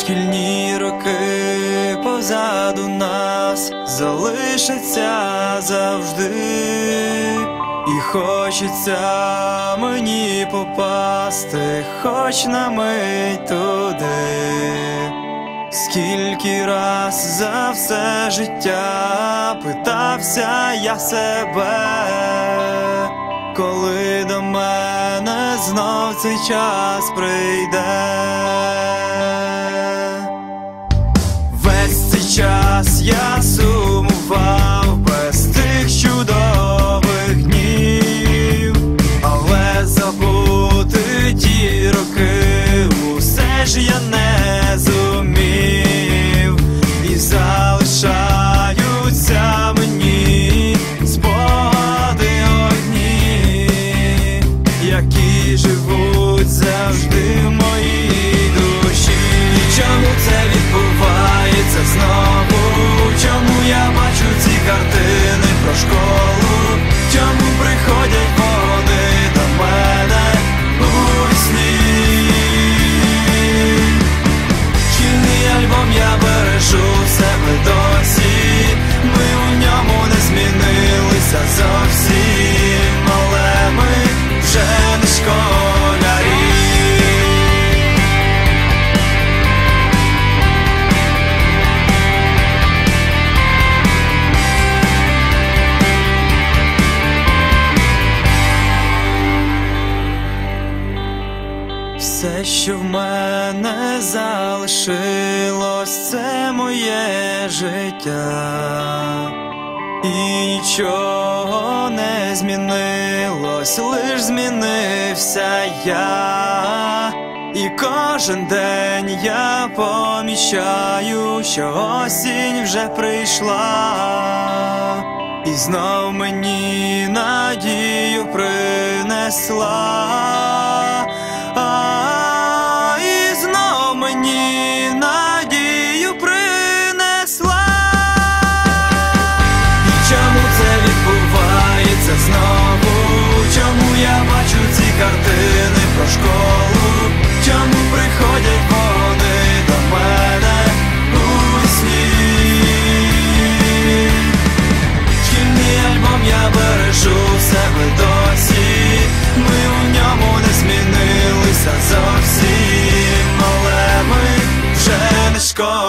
Шкільні роки позаду нас залишаться завжди, і хочеться мені попасти, хоч на мить туди. Скільки раз за все життя питався я себе, коли до мене знов цей час прийде. Час я сумував Все, що в мене залишилось, це моє життя, і нічого не змінилось, лиш змінився я, і кожен день я помічаю, що осінь вже прийшла, і знов мені надію принесла. above. Go.